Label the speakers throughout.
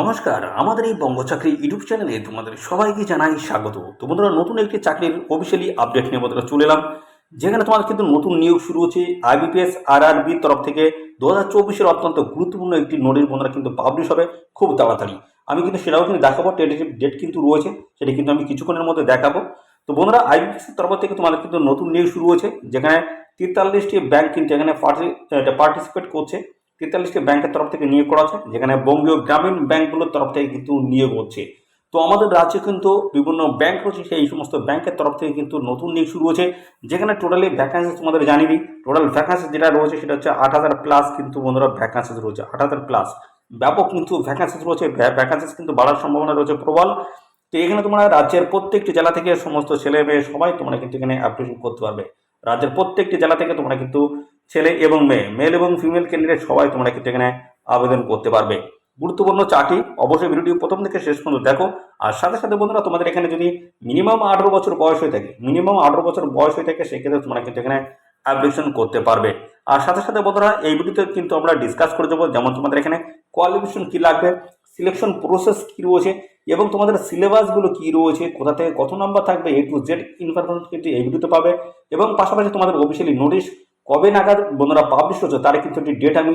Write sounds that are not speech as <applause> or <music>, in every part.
Speaker 1: নমস্কার, আমাদের এই বঙ্গ চাকরি ইউটিউব চ্যানেলে তোমাদের সবাইকে জানাই স্বাগত। তো বন্ধুরা, নতুন একটি চাকরির অফিসিয়ালি আপডেট নিয়ে বন্ধুরা চলে এলাম। যেখানে তোমাদের কিন্তু নতুন নিয়োগ শুরু হচ্ছে। আইবিপিএস আর আর বির তরফ থেকে দু হাজার চব্বিশের অত্যন্ত গুরুত্বপূর্ণ একটি নোটিশ বন্ধুরা কিন্তু পাবলিশ হবে খুব তাড়াতাড়ি। আমি কিন্তু সেটাও কিন্তু দেখাবো টেন্টেটিভ ডেট কিন্তু রয়েছে, সেটা কিন্তু আমি কিছুক্ষণের মধ্যে দেখাবো। তো বন্ধুরা আইবিপিএস তরফ থেকে তোমাদের কিন্তু নতুন নিয়োগ শুরু হয়েছে, যেখানে তেতাল্লিশটি ব্যাংক কিন্তু এখানে পার্টিসিপেট করছে। তেতাল্লিশটি ব্যাংকের তরফ থেকে নিয়োগ করা আছে যেখানে বঙ্গীয় গ্রামীণ ব্যাংকগুলোর তরফ থেকে কিন্তু নিয়োগ হচ্ছে। তো আমাদের রাজ্যে কিন্তু বিভিন্ন ব্যাংক রয়েছে, সেই সমস্ত ব্যাংকের তরফ থেকে কিন্তু নতুন নিয়োগ শুরু হয়েছে যেখানে টোটালি ভ্যাকান্সি তোমাদের জানিয়ে দিই। টোটাল ভ্যাকান্সি যেটা রয়েছে সেটা হচ্ছে আট হাজার প্লাস কিন্তু বন্ধুরা ভ্যাকান্সি রয়েছে, আট হাজার প্লাস ব্যাপক কিন্তু ভ্যাকান্সি রয়েছে ভ্যাকান্সি কিন্তু বাড়ার সম্ভাবনা রয়েছে প্রবল। তো এখানে তোমরা রাজ্যের প্রত্যেকটি জেলা থেকে সমস্ত ছেলে মেয়ে সবাই তোমরা কিন্তু এখানে অ্যাপ্লিকেশন করতে পারবে। রাজ্যের প্রত্যেকটি জেলা থেকে তোমরা কিন্তু ছেলে এবং মেয়ে মেল এবং ফিমেল ক্যান্ডিডেট সবাই তোমরা কিন্তু এখানে আবেদন করতে পারবে। গুরুত্বপূর্ণ চাকরি অবশ্যই ভিডিওটি প্রথম থেকে শেষ পর্যন্ত দেখো। আর সাথে সাথে বন্ধুরা, তোমাদের এখানে যদি মিনিমাম আঠারো বছর বয়স হয়ে থাকে মিনিমাম আঠারো বছর বয়স হয়ে থাকে, সেক্ষেত্রে তোমরা কিন্তু এখানে অ্যাপ্লিকেশন করতে পারবে। আর সাথে সাথে বন্ধুরা, এই ভিডিওতে কিন্তু আমরা ডিসকাস করে দেবো যেমন তোমাদের এখানে কোয়ালিফিকেশন কী লাগবে সিলেকশন প্রসেস কী রয়েছে, এবং তোমাদের সিলেবাসগুলো কী রয়েছে, কোথা থেকে কত নাম্বার থাকবে এ টু জেড ইনফরমেশন কিন্তু এই ভিডিওতে পাবে। এবং পাশাপাশি তোমাদের অফিসিয়ালি নোটিশ কবে নাগাদ বন্ধুরা পাবলিশ হচ্ছে তার কিন্তু একটি ডেট আমি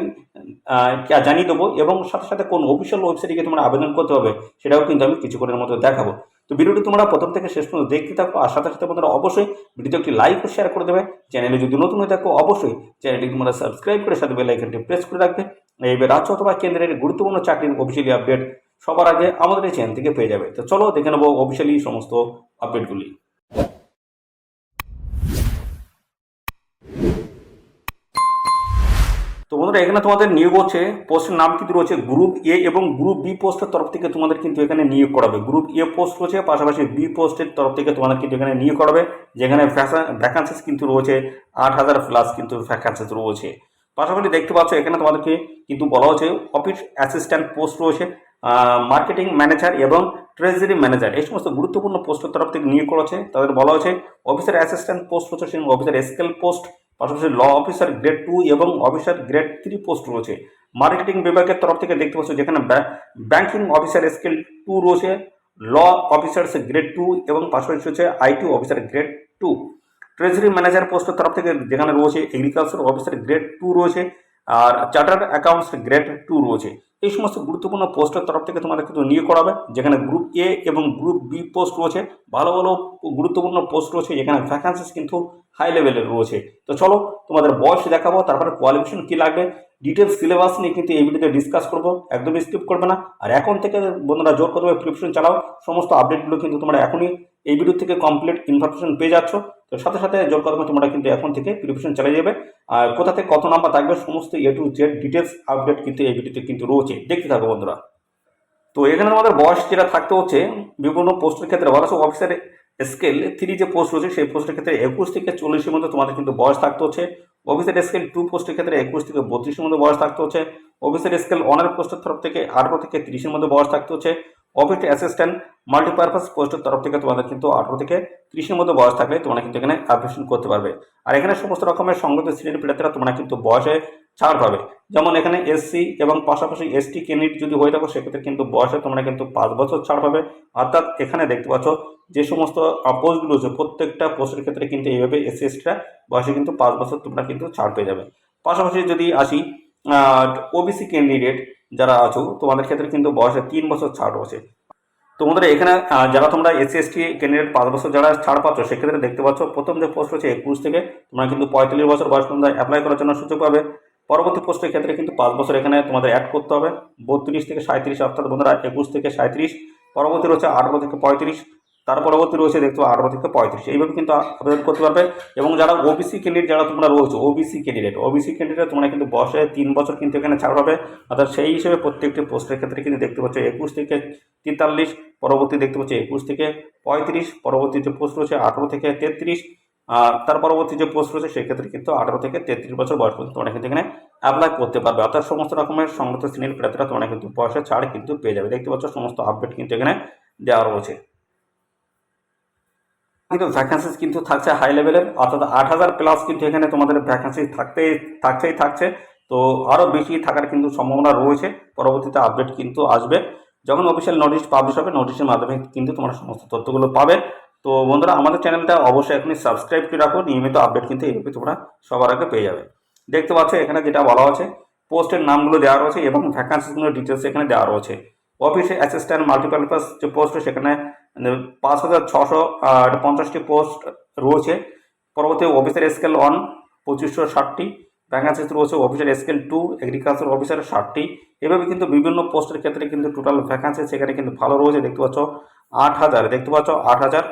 Speaker 1: জানিয়ে দেবো এবং সাথে সাথে কোন অফিসিয়াল ওয়েবসাইটে গিয়ে তোমরা আবেদন করতে হবে সেটাও কিন্তু আমি কিছুক্ষণের মধ্যে দেখাবো। তো ভিডিওটি তোমরা প্রথম থেকে শেষ পর্যন্ত দেখতে থাকো আর সাথে সাথে বন্ধুরা অবশ্যই ভিডিওতে একটি লাইক ও শেয়ার করে দেবে। চ্যানেলে যদি নতুন হয়ে থাকো অবশ্যই চ্যানেলটি তোমরা সাবস্ক্রাইব করে সাথে বেল আইকনটি প্রেস করে রাখবে। এইবার রাজ্য অথবা কেন্দ্রের গুরুত্বপূর্ণ চাকরির অফিসিয়ালি আপডেট সবার আগে আমাদের এই চ্যানেল থেকে পেয়ে যাবে। তো চলো দেখে নেব অফিসিয়ালি সমস্ত আপডেটগুলি বন্ধুরা, এখানে তোমাদের নিয়োগ হচ্ছে, পোস্টের নাম কিন্তু রয়েছে গ্রুপ এ এবং গ্রুপ বি পোস্টের তরফ থেকে তোমাদের কিন্তু এখানে নিয়োগ করাবে গ্রুপ এ পোস্ট রয়েছে, পাশাপাশি বি পোস্টের তরফ থেকে তোমাদের কিন্তু এখানে নিয়োগ করাবে যেখানে ভ্যাকান্সিস কিন্তু রয়েছে, আট হাজার প্লাস কিন্তু ভ্যাকান্সিস রয়েছে। পাশাপাশি দেখতে পাচ্ছ, এখানে তোমাদেরকে কিন্তু বলা হচ্ছে অফিস অ্যাসিস্ট্যান্ট পোস্ট রয়েছে মার্কেটিং ম্যানেজার এবং ট্রেজারি ম্যানেজার এই সমস্ত গুরুত্বপূর্ণ পোস্টের তরফ থেকে নিয়োগ করা হচ্ছে। তাদের বলা হচ্ছে অফিসার অ্যাসিস্ট্যান্ট পোস্ট সেই অফিসার স্কেল পোস্ট পাশাপাশি ল অফিসার গ্রেড টু এবং অফিসার গ্রেড থ্রি পোস্ট রয়েছে। মার্কেটিং বিভাগের তরফ থেকে দেখতে পাচ্ছ যেখানে ব্যাংকিং অফিসার স্কেল টু রয়েছে ল অফিসার্স গ্রেড টু এবং পাশাপাশি হচ্ছে IT officer grade two treasury manager পোস্টের তরফ থেকে যেখানে রয়েছে এগ্রিকালচার অফিসার গ্রেড টু রয়েছে। আর চার্টার্ড অ্যাকাউন্টস গ্রেড টু রয়েছে। এই সমস্ত গুরুত্বপূর্ণ পোস্টের তরফ থেকে তোমাদের কিন্তু নিয়োগ করাবে, যেখানে গ্রুপ এ এবং গ্রুপ বি পোস্ট রয়েছে। ভালো ভালো গুরুত্বপূর্ণ পোস্ট রয়েছে, যেখানে ভ্যাকান্সিস কিন্তু হাই লেভেলের রয়েছে। তো চলো তোমাদের বয়স দেখাবো, তারপরে কোয়ালিফিকেশন কী লাগবে। ডিটেলস সিলেবাস নিয়ে কিন্তু এই ভিডিওতে ডিসকাস করব, একদমই স্কিপ করবে না। আর এখন থেকে বন্ধুরা জোর করবে প্রিপারেশন চালাও, সমস্ত আপডেটগুলো কিন্তু তোমরা এখনই এই ভিডিও থেকে কমপ্লিট ইনফরমেশন পেয়ে যাচ্ছ। তো সাথে সাথে জোর কদমে তোমরা কিন্তু এখন থেকে প্রিপারেশন চালিয়ে যাবে। আর কোথা থেকে কত নাম্বার থাকবে সমস্ত A to Z details update কিন্তু এই ভিডিওতে কিন্তু রয়েছে। দেখতে থাকো বন্ধুরা। তো এখানে আমাদের বয়স যেটা থাকতে হচ্ছে, বিভিন্ন পোস্টের ক্ষেত্রে বলা হচ্ছে অফিসার স্কেল থ্রি যে পোস্ট রয়েছে, সেই পোস্টের ক্ষেত্রে একুশ থেকে চল্লিশের মধ্যে তোমাদের কিন্তু বয়স থাকতে হচ্ছে। অফিসার স্কেল টু পোস্টের ক্ষেত্রে একুশ থেকে বত্রিশের মধ্যে বয়স থাকতে হচ্ছে। অফিসার স্কেল অনার পোস্টের তরফ থেকে আঠারো থেকে তিরিশের মধ্যে বয়স থাকতে হচ্ছে। অফিস অ্যাসিস্ট্যান্ট মাল্টিপারপাস পোস্টের তরফ থেকে তোমাদের কিন্তু আঠারো থেকে ত্রিশের মধ্যে বয়স থাকলে তোমরা কিন্তু এখানে অ্যাপ্লিকেশন করতে পারবে। আর এখানে সমস্ত রকমের সংগত শ্রেণির প্রার্থীরা তোমরা কিন্তু বয়সে ছাড় পাবে। যেমন এখানে এসসি এবং পাশাপাশি এসটি ক্যান্ডিডেট যদি হয়ে থাকো, সেক্ষেত্রে কিন্তু বয়সে তোমরা কিন্তু পাঁচ বছর ছাড় পাবে। অর্থাৎ এখানে দেখতে পাচ্ছ যে সমস্ত পোস্টগুলো আছে প্রত্যেকটা পোস্টের ক্ষেত্রে কিন্তু এইভাবে এসসি এসটিরা বয়সে কিন্তু পাঁচ বছর তোমরা কিন্তু ছাড় পেয়ে যাবে। পাশাপাশি যদি আসি ওবিসি ক্যান্ডিডেট যারা আছো, তোমাদের ক্ষেত্রে কিন্তু বয়সে তিন বছর ছাড় রয়েছে তোমাদের এখানে যারা তোমরা এসসি এসটি ক্যান্ডিডেট পাঁচ বছর যারা ছাড় পাচ্ছ, সেক্ষেত্রে দেখতে পাচ্ছ, প্রথম যে পোস্ট হচ্ছে একুশ থেকে, তোমরা কিন্তু পঁয়তাল্লিশ বছর বয়স পর্যন্ত অ্যাপ্লাই করার জন্য সুযোগ পাবে। পরবর্তী পোস্টের ক্ষেত্রে কিন্তু পাঁচ বছর এখানে তোমাদের অ্যাড করতে হবে। বত্রিশ থেকে সাঁত্রিশ অর্থাৎ বন্ধুরা, একুশ থেকে সাঁত্রিশ পরবর্তী রয়েছে আঠারো থেকে পঁয়ত্রিশ। তার পরবর্তী রয়েছে দেখতে পাবো আঠারো থেকে পঁয়ত্রিশ। এইভাবে কিন্তু আবেদন করতে পারবে। এবং যারা ওবিসি ক্যান্ডিডেট যারা তোমরা রয়েছে ওবিসি ক্যান্ডিডেট ওবিসি ক্যান্ডিডেট তোমরা কিন্তু বয়সে তিন বছর কিন্তু এখানে ছাড় হবে অর্থাৎ সেই হিসেবে প্রত্যেকটি পোস্টের ক্ষেত্রে কিন্তু দেখতে পাচ্ছ একুশ থেকে তেতাল্লিশ, পরবর্তী দেখতে পাচ্ছি একুশ থেকে পঁয়ত্রিশ, পরবর্তী যে পোস্ট রয়েছে আঠারো থেকে তেত্রিশ, আর তার পরবর্তী যে পোস্ট রয়েছে সেক্ষেত্রে কিন্তু আঠারো থেকে তেত্রিশ বছর বয়স পর্যন্ত তোমরা কিন্তু এখানে অ্যাপ্লাই করতে পারবে। অর্থাৎ সমস্ত রকমের সংগত শ্রেণির প্রার্থীরা তোমরা কিন্তু বয়সের ছাড় কিন্তু পেয়ে যাবে। দেখতে পাচ্ছ সমস্ত আপডেট কিন্তু এখানে দেওয়া রয়েছে। কিন্তু ভ্যাকান্সিস কিন্তু থাকছে হাই লেভেলের অর্থাৎ আট হাজার প্লাস কিন্তু এখানে তোমাদের ভ্যাকান্সি থাকতেই থাকছেই থাকছে। তো আরও বেশি থাকার কিন্তু সম্ভাবনা রয়েছে। পরবর্তীতে আপডেট কিন্তু আসবে। যখন অফিসিয়াল নোটিশ পাবলিশ হবে নোটিশের মাধ্যমে কিন্তু তোমরা সমস্ত তথ্যগুলো পাবে। তো বন্ধুরা, আমাদের চ্যানেলটা অবশ্যই এখনই সাবস্ক্রাইব করে রাখো। নিয়মিত আপডেট কিন্তু এইভাবে তোমরা সবার আগে পেয়ে যাবে। দেখতে পাচ্ছ, এখানে যেটা বলা আছে পোস্টের নামগুলো দেওয়া রয়েছে এবং ভ্যাকান্সিগুলোর ডিটেলস এখানে দেওয়া রয়েছে। অফিসে অ্যাসিস্ট্যান্ট মাল্টিপারপাস যে পোস্ট সেখানে পাঁচ হাজার ছশো পঞ্চাশটি পোস্ট রয়েছে। পরবর্তী অফিসার স্কেল ওয়ান পঁচিশশো ষাটটি। ভ্যাকান্সিস রয়েছে officer scale two agriculture officer ষাটটি। এভাবে কিন্তু বিভিন্ন পোস্টের ক্ষেত্রে কিন্তু টোটাল ভ্যাকান্সি সেখানে কিন্তু ভালো রয়েছে, দেখতে পাচ্ছ। আট হাজার, দেখতে পাচ্ছ, আট হাজার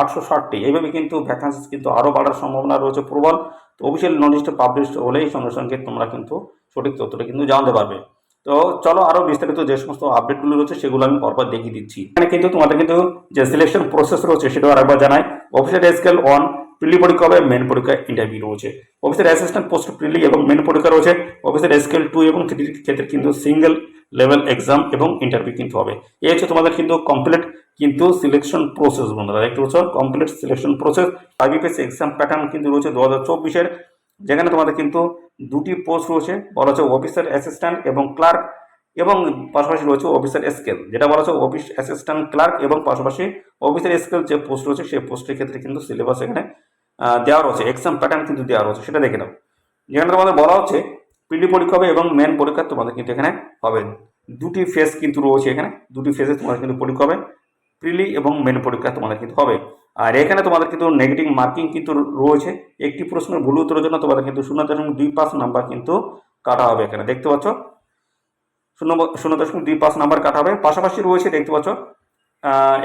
Speaker 1: আটশো ষাটটি। এইভাবে কিন্তু ভ্যাকান্সিস কিন্তু আরও বাড়ার সম্ভাবনা রয়েছে প্রবল। তো অফিসিয়াল নোটিশটা পাবলিশ হলেই সঙ্গে সঙ্গে তোমরা কিন্তু সঠিক তথ্যটা কিন্তু জানতে পারবে। তো চলো আরও বিস্তারিত যে সমস্ত আপডেটগুলো রয়েছে, সেগুলো আমি পরপর দেখিয়ে দিচ্ছি। এখানে কিন্তু তোমাদের কিন্তু যে সিলেকশন প্রসেস রয়েছে, সেটাও আরেকবার জানাই। অফিসার স্কেল ওয়ান প্রিলি পরীক্ষা হবে মেন পরীক্ষা ইন্টারভিউ রয়েছে। অফিসার অ্যাসিস্ট্যান্ট পোস্ট প্রিলি এবং মেন পরীক্ষা রয়েছে। অফিসার স্কেল টু এবং থ্রির ক্ষেত্রে কিন্তু সিঙ্গেল লেভেল এক্সাম এবং ইন্টারভিউ কিন্তু হবে। এই হচ্ছে তোমাদের কিন্তু কমপ্লিট কিন্তু সিলেকশন প্রসেস বন্ধুরা। পাচ্ছ complete selection process IBPS exam pattern কিন্তু রয়েছে দু হাজার চব্বিশের। যেখানে তোমাদের কিন্তু দুটি পোস্ট রয়েছে। বলা হচ্ছে অফিসার অ্যাসিস্ট্যান্ট এবং ক্লার্ক এবং পাশাপাশি রয়েছে অফিসার স্কেল যেটা বলা হচ্ছে অফিস অ্যাসিস্ট্যান্ট ক্লার্ক এবং পাশাপাশি অফিসার স্কেল যে পোস্ট রয়েছে, সেই পোস্টের ক্ষেত্রে কিন্তু সিলেবাস এখানে দেওয়া রয়েছে। এক্সাম প্যাটার্ন কিন্তু দেওয়া রয়েছে, সেটা দেখে নাও। যেখানে তোমাদের বলা হচ্ছে পিডি পরীক্ষা হবে এবং মেন পরীক্ষা তোমাদের কিন্তু এখানে হবে। দুটি ফেজ কিন্তু রয়েছে এখানে। দুটি ফেজে তোমাদের কিন্তু পরীক্ষা হবে। প্রিলি এবং মেন পরীক্ষা তোমাদের কিন্তু হবে। আর এখানে তোমাদের কিন্তু নেগেটিভ মার্কিং কিন্তু রয়েছে। একটি প্রশ্নের ভুল উত্তরের জন্য তোমাদের কিন্তু শূন্য দশমিক দুই পাঁচ নাম্বার কিন্তু কাটা হবে এখানে। দেখতে পাচ্ছ? শূন্য শূন্য দশমিক দুই পাঁচ নাম্বার কাটা হবে। পাশাপাশি রয়েছে, দেখতে পাচ্ছ?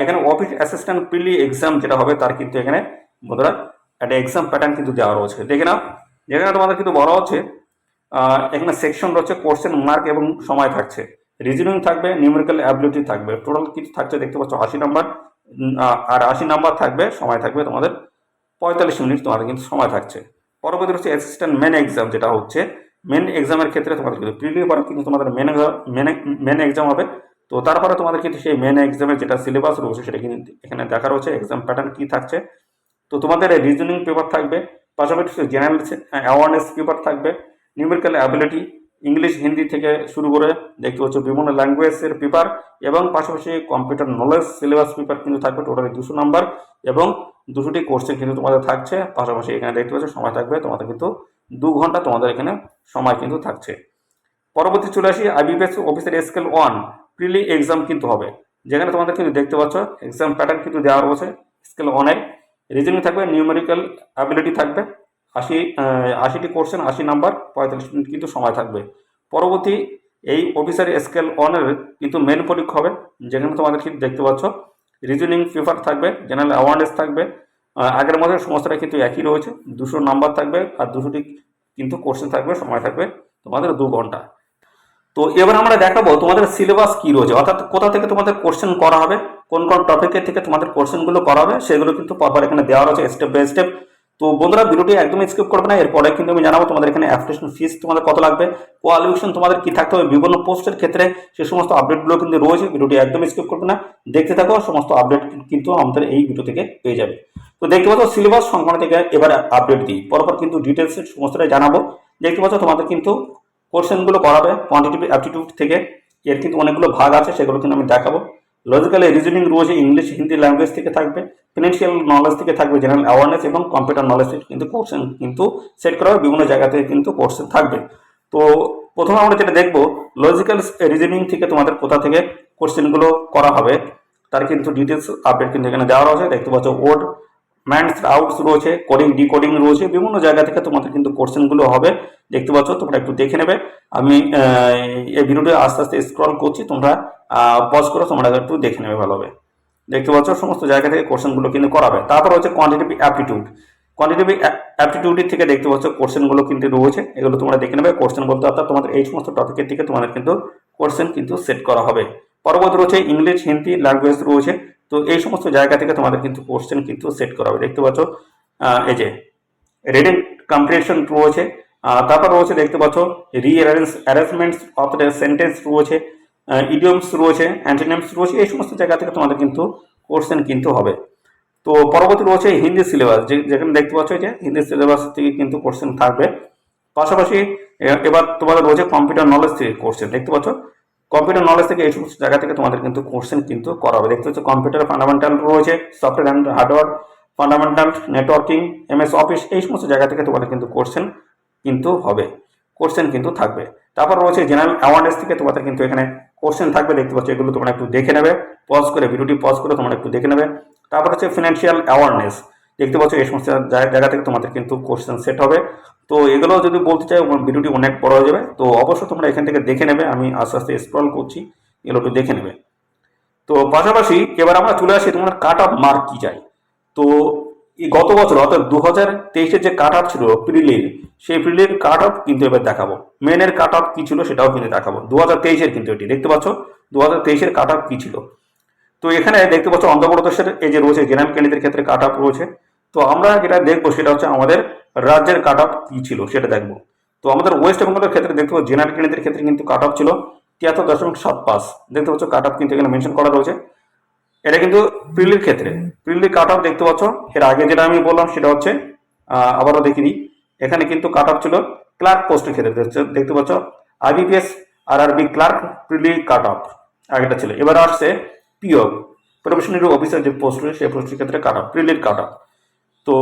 Speaker 1: এখানে অফিস অ্যাসিস্ট্যান্ট প্রিলি এক্সাম যেটা হবে তার কিন্তু এখানে বন্ধুরা একটা এক্সাম প্যাটার্ন কিন্তু দেওয়া রয়েছে। দেখে নাও। যেখানে তোমাদের কিন্তু বলা হচ্ছে এখানে সেকশন রয়েছে কোশ্চেন মার্ক এবং সময় থাকছে। রিজনিং থাকবে নিউমেরিক্যাল অ্যাবিলিটি থাকবে। টোটাল কিছু থাকছে, দেখতে পাচ্ছ? আশি নাম্বার। আর আশি নাম্বার থাকবে, সময় থাকবে তোমাদের পঁয়তাল্লিশ মিনিট, তোমাদের কিন্তু সময় থাকছে। পরবর্তী হচ্ছে অ্যাসিস্ট্যান্ট মেন এক্সাম যেটা হচ্ছে মেন এক্সামের ক্ষেত্রে তোমাদের কিন্তু প্রিলির পরে কিন্তু তোমাদের মেন মেন মেন এক্সাম হবে। তো তারপরে তোমাদের কিন্তু সেই মেন এক্সামের যেটা সিলেবাস রয়েছে সেটা কিন্তু এখানে দেখা রয়েছে এক্সাম প্যাটার্ন কী থাকছে। তো তোমাদের রিজনিং পেপার থাকবে, পাশাপাশি জেনারেল অ্যাওয়ারনেস পেপার থাকবে নিউমেরিক্যাল অ্যাবিলিটি ইংলিশ, হিন্দি থেকে শুরু করে দেখতে পাচ্ছ বিভিন্ন ল্যাঙ্গুয়েজের পেপার এবং পাশাপাশি কম্পিউটার নলেজ সিলেবাস পেপার কিন্তু থাকবে টোটালি দুশো নাম্বার এবং দুশোটি কোর্সে কিন্তু তোমাদের থাকছে। পাশাপাশি এখানে দেখতে পাচ্ছ সময় থাকবে, তোমাদের কিন্তু দু ঘণ্টা তোমাদের এখানে সময় কিন্তু থাকছে। পরবর্তী চলে আসি IBPS officer scale one prelim exam কিন্তু হবে। যেখানে তোমাদের কিন্তু দেখতে পাচ্ছ এক্সাম প্যাটার্ন কিন্তু দেওয়া রয়েছে স্কেল ওয়ানের রিজনিং থাকবে নিউমেরিক্যাল অ্যাবিলিটি থাকবে। আশি আশিটি কোর্সেন আশি নাম্বার পঁয়তাল্লিশ মিনিট কিন্তু সময় থাকবে। পরবর্তী এই অফিসার স্কেল ওয়ানের কিন্তু মেন পরীক্ষা হবে, যেখানে তোমাদের কিন্তু দেখতে পাচ্ছ। রিজনিং পেপার থাকবে জেনারেল অ্যাওয়ারনেস থাকবে আগের মধ্যে সমস্তটা কিন্তু একই রয়েছে। দুশো নাম্বার থাকবে আর দুশোটি কিন্তু কোর্সেন থাকবে, সময় থাকবে তোমাদের দু ঘণ্টা। তো এবার আমরা দেখাবো তোমাদের সিলেবাস কি রয়েছে, অর্থাৎ কোথা থেকে তোমাদের কোশ্চেন করা হবে, কোন কোন টপিকের থেকে তোমাদের কোশ্চেনগুলো করা হবে, সেগুলো কিন্তু পরপর এখানে দেওয়া রয়েছে স্টেপ বাই স্টেপ তো বন্ধুরা, ভিডিওটি একদমই স্কিপ করবে না, এরপরে কিন্তু আমি জানাব তোমাদের এখানে অ্যাপ্লিকেশন ফিস তোমাদের কত লাগবে কোয়ালিফিকেশন তোমাদের কি থাকতে হবে, বিভিন্ন পোস্টের ক্ষেত্রে সে সমস্ত আপডেটগুলো কিন্তু রয়েছে, ভিডিওটি একদমই স্কিপ করবে না। দেখতে থাকো, সমস্ত আপডেট কিন্তু আমাদের এই ভিডিও থেকে পেয়ে যাবে। তো দেখতে পাচ্ছ সিলেবাস সংক্রান্ত থেকে এবার আপডেট দিই, পরপর কিন্তু ডিটেলস সমস্তটাই জানাব। দেখতে পাচ্ছ, তোমাদের কিন্তু কোশ্চেনগুলো করাবে কোয়ান্টিটিভ অ্যাপটিটিউড থেকে, এর কিন্তু অনেকগুলো ভাগ আছে, সেগুলো কিন্তু আমি দেখাবো। লজিক্যাল রিজনিং রয়েছে ইংলিশ হিন্দি ল্যাঙ্গুয়েজ থেকে থাকবে ফিনান্সিয়াল নলেজ থেকে থাকবে জেনারেল অ্যাওয়ারনেস এবং কম্পিউটার নলেজ কিন্তু কোর্সেন কিন্তু সেট করা হবে, বিভিন্ন জায়গা থেকে কিন্তু কোর্সেন থাকবে। তো প্রথমে আমরা যেটা দেখব লজিক্যাল রিজনিং থেকে তোমাদের কোথা থেকে কোশ্চেনগুলো করা হবে, তার কিন্তু ডিটেলস আপডেট কিন্তু এখানে দেওয়া রয়েছে, দেখতে পাচ্ছ ওয়ার্ড ম্যান্স আউটস রয়েছে কোডিং ডিকোডিং রয়েছে, বিভিন্ন জায়গা থেকে তোমাদের কিন্তু কোশ্চেনগুলো হবে। দেখতে পাচ্ছ, তোমরা একটু দেখে নেবে। আমি এই ভিডিওটি আস্তে আস্তে স্ক্রল করছি, তোমরা পজ করে তোমরা একটু দেখে নেবে ভালোভাবে। দেখতে পাচ্ছ, সমস্ত জায়গা থেকে কোশ্চেনগুলো কিন্তু করাবে। তারপর হচ্ছে কোয়ান্টিটিভ অ্যাপটিটিউড কোয়ান্টিটিভ অ্যাপটিটিউডের থেকে দেখতে পাচ্ছ কোশ্চেনগুলো কিন্তু রয়েছে। এগুলো তোমরা দেখে নেবে। কোশ্চেন বলতে অর্থাৎ তোমাদের এই সমস্ত টপিকের থেকে তোমাদের কিন্তু কোশ্চেন কিন্তু সেট করা হবে। পরবর্তী রয়েছে ইংলিশ হিন্দি ল্যাঙ্গুয়েজ রয়েছে। তো এই সমস্ত জায়গা থেকে তোমাদের কিন্তু কোশ্চেন কিন্তু সেট করা হবে। দেখতে পাচ্ছ এই যে রিডিং কম্প্রিহেনশন রয়েছে তারপর রয়েছে দেখতে পাচ্ছ rearrange arrangements of the sentence রয়েছে ইডিয়মস রয়েছে অ্যান্টিনেমস রয়েছে এই সমস্ত জায়গা থেকে তোমাদের কিন্তু কোশ্চেন কিন্তু হবে। তো পরবর্তী রয়েছে হিন্দি সিলেবাস যেখানে দেখতে পাচ্ছ যে হিন্দি সিলেবাস থেকে কিন্তু কোশ্চেন থাকবে। পাশাপাশি এবার তোমাদের রয়েছে কম্পিউটার নলেজ থেকে কোশ্চেন দেখতে পাচ্ছ কম্পিউটার নলেজ থেকে এই সমস্ত জায়গা থেকে তোমাদের কিন্তু কোশ্চেন কিন্তু করা হবে। দেখতে হচ্ছে কম্পিউটার ফান্ডামেন্টাল রয়েছে software and hardware fundamental networking MS office এই সমস্ত জায়গা থেকে তোমাদের কিন্তু কোশ্চেন কিন্তু হবে কোশ্চেন কিন্তু থাকবে। তারপর রয়েছে জেনারেল অ্যাওয়ারনেস থেকে তোমাদের কিন্তু এখানে কোশ্চেন থাকবে। দেখতে পাচ্ছ এগুলো তোমরা একটু দেখে নেবে পজ করে ভিডিওটি পজ করে তোমরা একটু দেখে নেবে। তারপর হচ্ছে ফিনান্সিয়াল অ্যাওয়ারনেস দেখতে পাচ্ছ, এই সমস্ত জায়- জায়গা থেকে তোমাদের কিন্তু কোশ্চেন সেট হবে। তো এগুলো যদি বলতে চাই ভিডিওটি অনেক বড় হয়ে যাবে। তো অবশ্যই তোমরা এখান থেকে দেখে নেবে, আমি আস্তে আস্তে স্ক্রল করছি, এগুলো একটু দেখে নেবে। তো পাশাপাশি এবার আমরা চলে আসি তোমার কাট অফ মার্ক কি চাই। তো এই গত বছর, অর্থাৎ দু হাজার তেইশের যে কাট অফ ছিল প্রিলির সেই প্রিলির কাট অফ কিন্তু এবার দেখাবো। মেনের কাট অফ কি ছিল সেটাও কিন্তু দেখাবো। দু হাজার তেইশের কিন্তু এটি, দেখতে পাচ্ছ? দু হাজার তেইশের কাট অফ কি ছিল? তো এখানে দেখতে পাচ্ছ অন্ধ্রপ্রদেশের এই যে রয়েছে জেনারেল ক্যান্ডিডেটের ক্ষেত্রে কাট অফ রয়েছে। তো আমরা যেটা দেখব সেটা হচ্ছে আমাদের রাজ্যের কাট অফ কি ছিল সেটা দেখব। তো আমাদের ওয়েস্ট বেঙ্গলের ক্ষেত্রে দেখতে পাচ্ছ জেনারেল ক্যান্ডিডেটের ক্ষেত্রে কিন্তু কাট অফ ছিল তিয়াত্তর দশমিক সাত পাঁচ। দেখতে পাচ্ছ কাট অফ কিন্তু এখানে মেনশন করা রয়েছে। এটা কিন্তু প্রিলির ক্ষেত্রে। প্রিলির কাট অফ দেখতে পাচ্ছ, এর আগে যেটা আমি বললাম সেটা হচ্ছে আবারও দিই এখানে কিন্তু কাট অফ ছিল ক্লার্ক পোস্টের ক্ষেত্রে। দেখতে- পাচ্ছ আইবিপিএস আর আরবি ক্লার্ক প্রিলি কাট অফ আগেটা ছিল। এবার আসছে পিও প্রফেশনারি অফিসার যে পোস্ট রয়েছে, সেই পোস্টের ক্ষেত্রে কাট অফ প্রিলির কাট অফ তো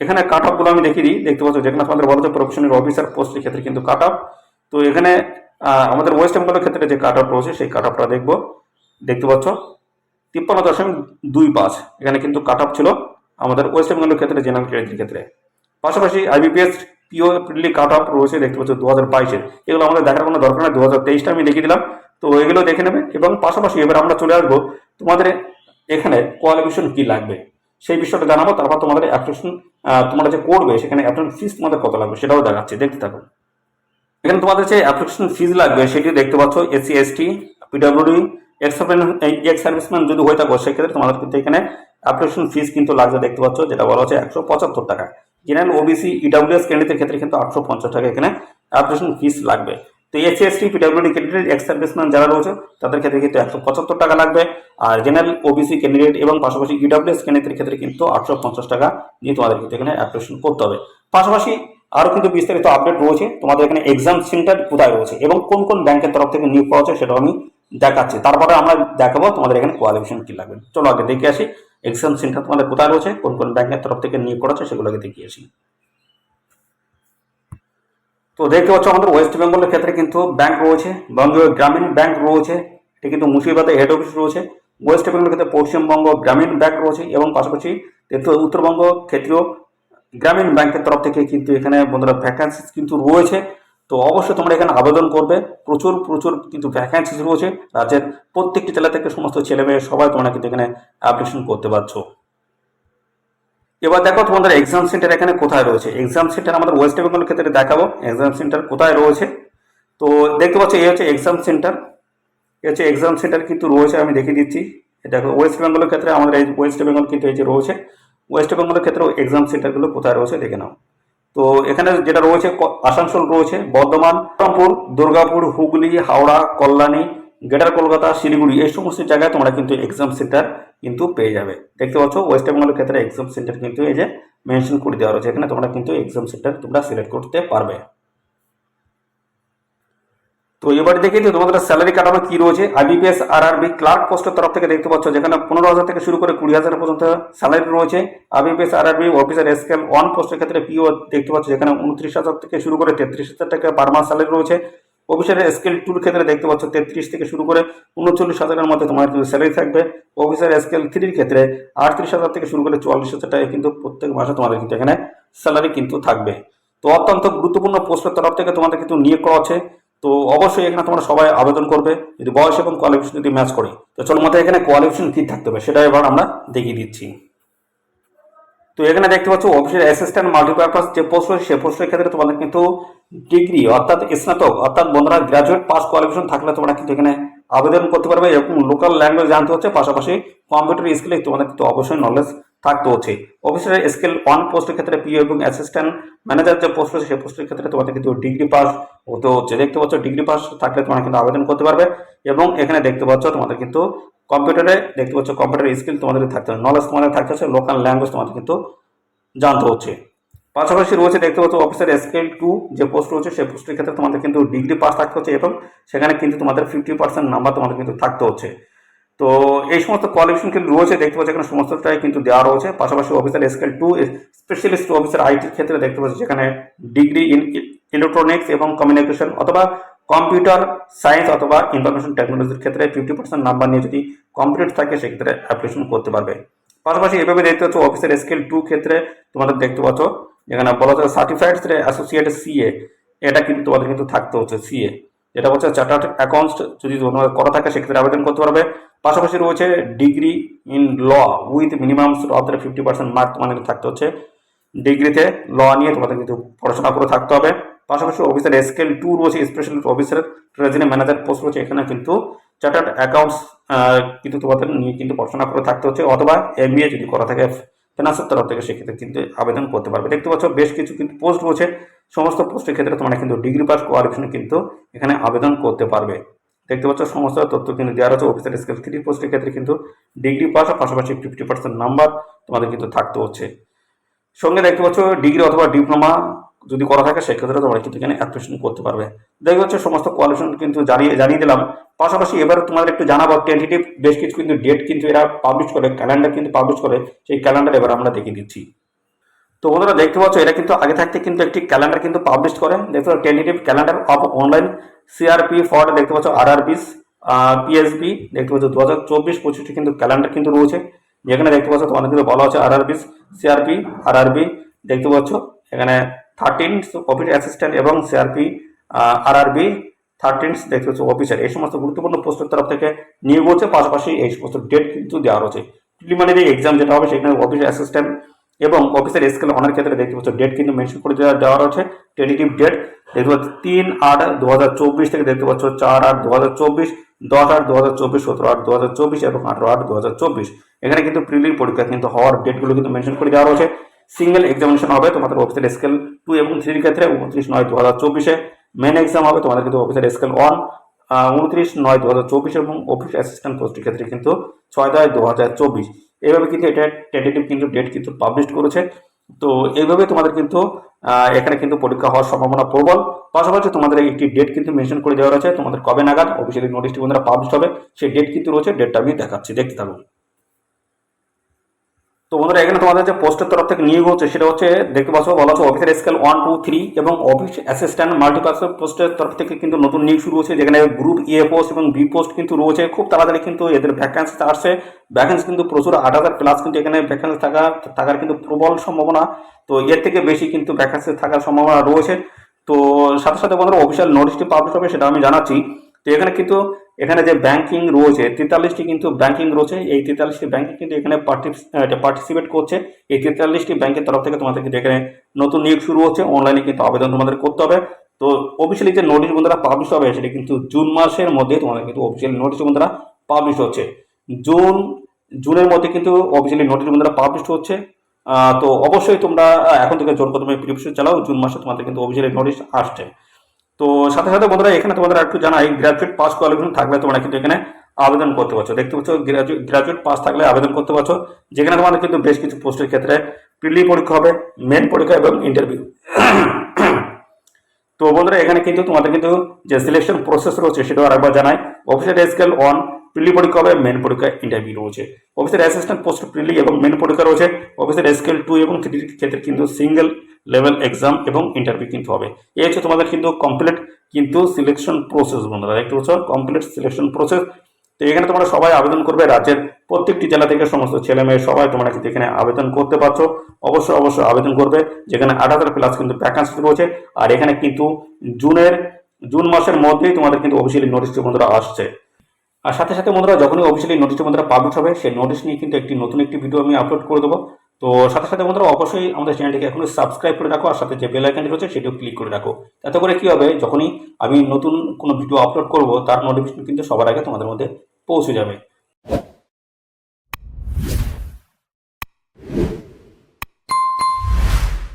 Speaker 1: এখানে কাট অফগুলো আমি দেখিয়ে দিই, দেখতে পাচ্ছ যেখানে আমাদের বলা হচ্ছে প্রফেশনাল অফিসার পোস্টের ক্ষেত্রে কিন্তু কাট অফ তো এখানে আমাদের ওয়েস্ট বেঙ্গলের ক্ষেত্রে যে কাট অফ রয়েছে, সেই কাট অফটা দেখব। দেখতে পাচ্ছ? তিপ্পান্ন দশমিক দুই পাঁচ। এখানে কিন্তু কাট অফ ছিল আমাদের ওয়েস্ট বেঙ্গলের ক্ষেত্রে জেনারেল ক্রেডিটের ক্ষেত্রে। পাশাপাশি IBPS PO prelim cut of রয়েছে, দেখতে পাচ্ছ দু হাজার বাইশের। এগুলো আমাদের দেখার কোনো দরকার নেই, দু হাজার তেইশটা আমি দেখিয়ে দিলাম। তো এগুলো দেখে নেবে এবং পাশাপাশি এবার আমরা চলে আসব তোমাদের এখানে কোয়ালিফিকেশন কি লাগবে। সেই বিষয়টা জানাব, তারপর তোমাদের অ্যাপ্লিকেশন তোমরা যে করবে সেখানে অ্যাপ্লিকেশন ফিস তোমাদের কত লাগবে সেটাও দেখাচ্ছি, দেখতে থাকো। এখানে তোমাদের যে অ্যাপ্লিকেশন ফিজ লাগবে সেটি দেখতে পাচ্ছ SC ST PWD ex serviceman যদি হয়ে থাকো, সেক্ষেত্রে তোমাদের কিন্তু এখানে অ্যাপ্লিকেশন ফিজ কিন্তু লাগবে, দেখতে পাচ্ছ, যেটা বলা হচ্ছে একশো পঁচাত্তর টাকা। জেনারেল ওবিসি ইডাব্লিউএস ক্যান্ডিডেটের ক্ষেত্রে কিন্তু আটশো পঞ্চাশ টাকা এখানে অ্যাপ্লিকেশন ফিস লাগবে। তো SC ST PWD candidate ex serviceman যারা রয়েছে, তাদের ক্ষেত্রে কিন্তু একশো পঁচাত্তর টাকা লাগবে। আর জেনারেল ওবিসি ক্যান্ডিডেট এবং পাশাপাশি ইডাব্লিউএস ক্যান্ডিডেটের ক্ষেত্রে কিন্তু আটশো পঞ্চাশ টাকা দিয়ে তোমাদের কিন্তু এখানে অ্যাপ্লিকেশন করতে হবে। পাশাপাশি আরও কিন্তু বিস্তারিত আপডেট রয়েছে। তোমাদের এখানে এক্সাম সেন্টার কোথায় রয়েছে এবং কোন কোন ব্যাংকের তরফ থেকে নিয়োগ করা হচ্ছে সেটাও আমি দেখাচ্ছি। তারপরে আমরা দেখাবো তোমাদের এখানে কোয়ালিফিকেশন কি লাগবে। চলো আগে দেখে আসি এক্সাম সেন্টার তোমাদের কোথায় রয়েছে, কোন কোন ব্যাংকের তরফ থেকে নিয়োগ করা হচ্ছে সেগুলো আগে দেখিয়ে আসি। তো দেখতে পাচ্ছ আমাদের ওয়েস্ট বেঙ্গলের ক্ষেত্রে কিন্তু ব্যাংক রয়েছে বঙ্গীয় গ্রামীণ ব্যাংক রয়েছে, এটি কিন্তু মুর্শিদাবাদে হেড অফিস রয়েছে ওয়েস্ট বেঙ্গলের ক্ষেত্রে পশ্চিমবঙ্গ গ্রামীণ ব্যাংক রয়েছে এবং পাশাপাশি উত্তরবঙ্গ ক্ষেত্রীয় গ্রামীণ ব্যাংকের তরফ থেকে কিন্তু এখানে বন্ধুরা ভ্যাকান্সিস কিন্তু রয়েছে। তো অবশ্যই তোমরা এখানে আবেদন করবে, প্রচুর প্রচুর কিন্তু ভ্যাকান্সিস রয়েছে। রাজ্যের প্রত্যেকটি জেলা থেকে সমস্ত ছেলে মেয়ে সবাই তোমরা কিন্তু এখানে অ্যাপ্লিকেশন করতে পারছ। এবার দেখো তোমাদের এক্সাম সেন্টার এখানে কোথায় রয়েছে? এক্সাম সেন্টার আমাদের ওয়েস্ট বেঙ্গলের ক্ষেত্রে দেখাবো। এক্সাম সেন্টার কোথায় রয়েছে? তো দেখতে পাচ্ছ, এই হচ্ছে এক্সাম সেন্টার এ হচ্ছে এক্সাম সেন্টার কিন্তু রয়েছে, আমি দেখিয়ে দিচ্ছি। দেখো ওয়েস্ট বেঙ্গলের ক্ষেত্রে আমাদের এই ওয়েস্ট বেঙ্গল কিন্তু এই যে রয়েছে ওয়েস্ট বেঙ্গলের ক্ষেত্রেও এক্সাম সেন্টারগুলো কোথায় রয়েছে দেখে নাও। তো এখানে যেটা রয়েছে আসানসোল রয়েছে, বর্ধমান, রামপুর, দুর্গাপুর, হুগলি, হাওড়া, কল্যাণী, গ্রেটার কলকাতা, শিলিগুড়ি, এই সমস্ত জায়গায় তোমরা কিন্তু এক্সাম সেন্টার কিন্তু পেয়ে যাবে। দেখতে পাচ্ছ ওয়েস্ট বেঙ্গলের ক্ষেত্রে এক্সাম সেন্টার কিন্তু এই যে মেনশন করে দেওয়া রয়েছে, এখানে তোমরা কিন্তু এক্সাম সেন্টার তোমরা সিলেক্ট করতে পারবে। তো এবার দেখি যে তোমাদের স্যালারি কাটানো কি রয়েছে? আইবিপিএস আর আরবি ক্লার্ক পোস্টের তরফ থেকে দেখতে পাচ্ছ, যেখানে পনেরো হাজার থেকে শুরু করে কুড়ি হাজার পর্যন্ত স্যালারি রয়েছে। আইবিপিএস আর আরবি অফিসার স্কেল ওয়ান পোস্টের ক্ষেত্রে পিও দেখতে পাচ্ছ, যেখানে উনত্রিশ হাজার থেকে শুরু করে তেত্রিশ হাজার টাকা পার মাস স্যালারি রয়েছে। অফিসারের স্কেল টুর ক্ষেত্রে দেখতে পাচ্ছ তেত্রিশ থেকে শুরু করে উনচল্লিশ হাজারের মধ্যে তোমার কিন্তু স্যালারি থাকবে। অফিসার স্কেল থ্রির ক্ষেত্রে আটত্রিশ হাজার থেকে শুরু করে চুয়াল্লিশ হাজার টাকা কিন্তু প্রত্যেক মাসে তোমাদের কিন্তু এখানে স্যালারি কিন্তু থাকবে। তো অত্যন্ত গুরুত্বপূর্ণ পোস্টের তরফ থেকে তোমাদের কিন্তু নিয়োগ করা হচ্ছে। তো অবশ্যই এখানে তোমরা সবাই আবেদন করবে, যদি বয়স এবং কোয়ালিফিকেশন যদি ম্যাচ করে। তো চলো মতো এখানে কোয়ালিফিকেশন কি থাকতে হবে সেটা এবার আমরা দেখিয়ে দিচ্ছি। তো এখানে দেখতে পাচ্ছ অফিসের অ্যাসিস্ট্যান্ট মাল্টিপারপাস যে পোস্ট রয়েছে সেই পোস্টের ক্ষেত্রে তোমাদের কিন্তু ডিগ্রি অর্থাৎ স্নাতক, অর্থাৎ বন্ধুরা গ্রাজুয়েট পাস কোয়ালিফিকেশন থাকলে তোমরা কিন্তু এখানে আবেদন করতে পারবে এবং লোকাল ল্যাঙ্গুয়েজ জানতে হচ্ছে, পাশাপাশি কম্পিউটার স্কিলে তোমাদের কিন্তু অবশ্যই নলেজ থাকতে হচ্ছে। অফিসের স্কেল ওয়ান পোস্টের ক্ষেত্রে পিও এবং অ্যাসিস্ট্যান্ট ম্যানেজার যে পোস্ট রয়েছে সেই পোস্টের ক্ষেত্রে তোমাদের কিন্তু ডিগ্রি পাস হতে হচ্ছে। দেখতে পাচ্ছ ডিগ্রি পাস থাকলে তোমরা কিন্তু আবেদন করতে পারবে এবং এখানে দেখতে পাচ্ছ, তোমাদের কিন্তু কম্পিউটারে, দেখতে পাচ্ছ কম্পিউটার স্কিল তোমাদের থাকতে হবে। নলেজ তোমাদের থাকতে হচ্ছে লোকাল ল্যাঙ্গুয়েজ তোমাদের কিন্তু জানতে হচ্ছে। পাশাপাশি রয়েছে, দেখতে পাচ্ছ অফিসার স্কেল টু যে পোস্ট রয়েছে, সেই পোস্টের ক্ষেত্রে তোমাদের কিন্তু ডিগ্রি পাস থাকতে হচ্ছে এবং সেখানে কিন্তু তোমাদের ফিফটি পার্সেন্ট নাম্বার তোমাদের কিন্তু থাকতে হচ্ছে। তো এই সমস্ত কোয়ালিফিকেশন কিন্তু রয়েছে, দেখতে পাচ্ছ এখানে সমস্তটাই কিন্তু দেওয়া রয়েছে। পাশাপাশি officer scale two specialist officer আইটির ক্ষেত্রে দেখতে পাচ্ছ যেখানে ডিগ্রি ইন ইলেকট্রনিক্স এবং কমিউনিকেশন অথবা কম্পিউটার সায়েন্স অথবা ইনফরমেশন টেকনোলজির ক্ষেত্রে ফিফটি পার্সেন্ট নাম্বার নিয়ে যদি কমপ্লিট থাকে, সেক্ষেত্রে অ্যাপ্লিকেশন করতে পারবে। পাশাপাশি এভাবে দেখতে পাচ্ছ অফিসার স্কেল টু ক্ষেত্রে তোমাদের দেখতে পাচ্ছ, যেখানে বলা হচ্ছে সার্টিফাইড অ্যাসোসিয়েট সিএ এটা কিন্তু তোমাদের কিন্তু থাকতে হচ্ছে সিএ যেটা হচ্ছে চার্টার্ড অ্যাকাউন্টস যদি তোমাদের করা থাকে, সেক্ষেত্রে আবেদন করতে পারবে। পাশাপাশি রয়েছে degree in law with minimum the fifty percent mark তোমাদের থাকতে হচ্ছে। ডিগ্রিতে ল নিয়ে তোমাদের কিন্তু পড়াশোনা করে থাকতে হবে। পাশাপাশি অফিসার স্কেল টু রয়েছে special officer treasury manager post রয়েছে। এখানে কিন্তু চার্টার্ড অ্যাকাউন্টস কিন্তু তোমাদের নিয়ে কিন্তু পড়াশোনা করে থাকতে হচ্ছে, অথবা এম যদি করা থাকে ফিনান্সের তরফ থেকে সেক্ষেত্রে কিন্তু আবেদন করতে পারবে। দেখতে পাচ্ছ, বেশ কিছু কিন্তু পোস্ট রয়েছে। সমস্ত পোস্টের ক্ষেত্রে তোমরা কিন্তু ডিগ্রি পাস কোয়ালিফিকেশন কিন্তু এখানে আবেদন করতে পারবে। দেখতে পাচ্ছ, সমস্ত তথ্য কিন্তু দেওয়া রয়েছে। অফিসার স্কেল থ্রি পোস্টের ক্ষেত্রে কিন্তু ডিগ্রি পাস পাশাপাশি ফিফটি পার্সেন্ট নাম্বার তোমাদের কিন্তু থাকতে হচ্ছে। সঙ্গে দেখতে পাচ্ছ ডিগ্রি অথবা ডিপ্লোমা যদি করা থাকে, সেক্ষেত্রে তোমরা কিন্তু এখানে অ্যাপ্লিকেশন করতে পারবে। দেখতে পাচ্ছ সমস্ত কোয়ালিফিকেশন কিন্তু জানিয়ে জানিয়ে দিলাম। পাশাপাশি এবার তোমাদের একটু জানাব টেন্টেটিভ বেশ কিছু কিন্তু ডেট কিন্তু এরা পাবলিশ করে ক্যালেন্ডার কিন্তু পাবলিশ করে, সেই ক্যালেন্ডার এবার আমরা দেখিয়ে দিচ্ছি। তো বন্ধুরা, দেখতে পাচ্ছ এটা কিন্তু আগে থাকতে কিন্তু একটি ক্যালেন্ডার কিন্তু পাবলিশ করে। দেখতে পাচ্ছ tentative calendar of online CRP for দেখতে পাচ্ছ আর আর আরআরবিস পিএসবি দেখতে পাচ্ছ দু হাজার চব্বিশ পঁচিশটি কিন্তু ক্যালেন্ডার কিন্তু রয়েছে। যেখানে দেখতে পাচ্ছ, তোমাদের কিন্তু বলা হচ্ছে আর আর আরআরবিস সিআরপি আরআরবি দেখতে পাচ্ছ, এখানে থার্টিন অফিস অ্যাসিস্ট্যান্ট এবং সিআরপি আরআরবি থার্টিন দেখতে পাচ্ছ অফিসার এই সমস্ত গুরুত্বপূর্ণ পোস্টের তরফ থেকে নিয়োগ হচ্ছে, পাশাপাশি এই সমস্ত ডেট কিন্তু দেওয়া রয়েছে। প্রিলিমিনারি এক্সাম যেটা হবে, সেখানে অফিস অ্যাসিস্ট্যান্ট এবং অফিসের স্কেল অনার ক্ষেত্রে দেখতে পাচ্ছ ডেট কিন্তু মেনশন করে দেওয়া রয়েছে টেন্টেটিভ ডেট দেখতে পাচ্ছ, তিন আট দু হাজার চব্বিশ থেকে দেখতে পাচ্ছ, চার আট দু হাজার চব্বিশ, দশ আট দু হাজার চব্বিশ, সতেরো আট দু হাজার চব্বিশ এবং আঠারো আট দু হাজার চব্বিশ। এখানে কিন্তু প্রিলিম পরীক্ষা কিন্তু হওয়ার ডেটগুলো কিন্তু মেনশন করে দেওয়া রয়েছে। সিঙ্গেল এক্সামিনেশন হবে তোমাদের অফিসের স্কেল টু এবং থ্রির ক্ষেত্রে, উনত্রিশ নয় দু হাজার চব্বিশে। মেন এক্সাম হবে তোমাদের কিন্তু অফিসের স্কেল ওয়ান উনত্রিশ নয় দু হাজার চব্বিশ এবং অফিস অ্যাসিস্ট্যান্ট পোস্টের ক্ষেত্রে কিন্তু ছয় দশ দু হাজার চব্বিশ। এইভাবে কিন্তু এটা টেন্টেটিভ কিন্তু ডেট কিন্তু পাবলিশ করেছে। তো এইভাবে তোমাদের কিন্তু এখানে কিন্তু পরীক্ষা হওয়ার সম্ভাবনা প্রবল। পাশাপাশি তোমাদের একটি ডেট কিন্তু মেনশন করে দেওয়া রয়েছে। তোমাদের কবে নাগাদ? অফিসিয়ালি নোটিশটি বন্ধুরা পাবলিশ হবে। সেই ডেট কিন্তু রয়েছে ডেটটা আমি দেখাচ্ছি। দেখতে থাকুন। তো বন্ধুরা, এখানে তোমাদের যে পোস্টের তরফ থেকে নিয়োগ হচ্ছে, সেটা হচ্ছে, দেখতে পাচ্ছ, বলা হচ্ছে অফিসের স্কেল ওয়ান টু থ্রি এবং অফিস অ্যাসিস্ট্যান্ট মাল্টিপার্সেল পোস্টের তরফ থেকে কিন্তু নতুন নিয়োগ শুরু হচ্ছে, যেখানে গ্রুপ এ পোস্ট এবং বি পোস্ট কিন্তু রয়েছে। খুব তাড়াতাড়ি কিন্তু এদের ভ্যাকান্সি আসছে। ভ্যাকেন্সি কিন্তু প্রচুর, আট হাজার প্লাস কিন্তু এখানে ভ্যাকেন্সি থাকা থাকার কিন্তু প্রবল সম্ভাবনা। তো এর থেকে বেশি কিন্তু ভ্যাকেন্সি থাকার সম্ভাবনা রয়েছে। তো সাথে সাথে বন্ধুরা অফিসিয়াল নোটিশটি পাবলিশ হবে, সেটা আমি জানাচ্ছি। তো এখানে কিন্তু এখানে যে ব্যাংকিং রয়েছে, তেতাল্লিশটি কিন্তু ব্যাংকিং রয়েছে। এই তেতাল্লিশটি ব্যাংকে কিন্তু এখানে পার্টিসিপেট করছে। এই তেতাল্লিশটি ব্যাংকের তরফ থেকে তোমাদের কিন্তু এখানে নতুন নিয়োগ শুরু হচ্ছে। অনলাইনে কিন্তু আবেদন তোমাদের করতে হবে। তো অফিসিয়ালি যে নোটিশ বন্ধুরা পাবলিশ হবে, সেটা কিন্তু জুন মাসের মধ্যে তোমাদের কিন্তু অফিসিয়াল নোটিশ বন্ধুরা পাবলিশ হচ্ছে। জুন, জুনের মধ্যে কিন্তু অফিসিয়ালি নোটিশ বন্ধুরা পাবলিশ হচ্ছে। তো অবশ্যই তোমরা এখন থেকে জোর কদমে প্রিপারেশন চালাও। জুন মাসে তোমাদের কিন্তু অফিসিয়ালি নোটিশ আসছে। তো সাথে সাথে বন্ধুরা, এখানে তোমাদের একটু জানাই গ্র্যাজুয়েট পাস কোয়ালিফিকেশন থাকলে তোমরা কিন্তু এখানে আবেদন করতে পারছ। দেখতে পাচ্ছ গ্র্যাজুয়েট পাস থাকলে আবেদন করতে পারছ। যেখানে তোমাদের কিন্তু বেশ কিছু পোস্টের ক্ষেত্রে প্রিলি পরীক্ষা হবে মেন পরীক্ষা এবং ইন্টারভিউ <clears throat> তো বন্ধুরা, এখানে কিন্তু তোমাদের কিন্তু যে সিলেকশন প্রসেস রয়েছে, সেটাও আরেকবার জানাই। অফিসার স্কেল ওয়ান প্রিলি পরীক্ষা হবে মেন পরীক্ষা ইন্টারভিউ রয়েছে। অফিসের অ্যাসিস্ট্যান্ট পোস্ট প্রিলি এবং মেন পরীক্ষা রয়েছে। অফিসের স্কেল টু এবং থ্রির ক্ষেত্রে কিন্তু সিঙ্গেল লেভেল এক্সাম এবং ইন্টারভিউ কিন্তু হবে। এই হচ্ছে তোমাদের কিন্তু কমপ্লিট কিন্তু সিলেকশন প্রসেস বন্ধুরা, দেখতে পাচ্ছ? কমপ্লিট সিলেকশন প্রসেস তো এখানে তোমরা সবাই আবেদন করবে, রাজ্যের প্রত্যেকটি জেলা থেকে সমস্ত ছেলে মেয়ে সবাই তোমরা কিন্তু এখানে আবেদন করতে পারছ। অবশ্যই অবশ্যই আবেদন করবে, যেখানে আট হাজার প্লাস কিন্তু ভ্যাকান্সি রয়েছে। আর এখানে কিন্তু জুনের, জুন মাসের মধ্যেই তোমাদের কিন্তু অফিসিয়ালি নোটিশটি বন্ধুরা আসছে। আর সাথে সাথে বন্ধুরা, যখনই অফিসিয়ালি নোটিশটি বন্ধুরা পাবলিশ হবে, সেই নোটিশ নিয়ে কিন্তু একটি নতুন একটি ভিডিও আমি আপলোড করে দেবো। তো সাথে সাথে বন্ধুরা, অবশ্যই আমাদের চ্যানেলটিকে এখনও সাবস্ক্রাইব করে রাখো, আর সাথে যে বেল আইকনটি রয়েছে সেটিও ক্লিক করে রাখো। এত করে কী হবে, যখনই আমি নতুন কোনো ভিডিও আপলোড করব, তার নোটিফিকেশন কিন্তু সবার আগে তোমাদের মধ্যে পৌঁছে যাবে।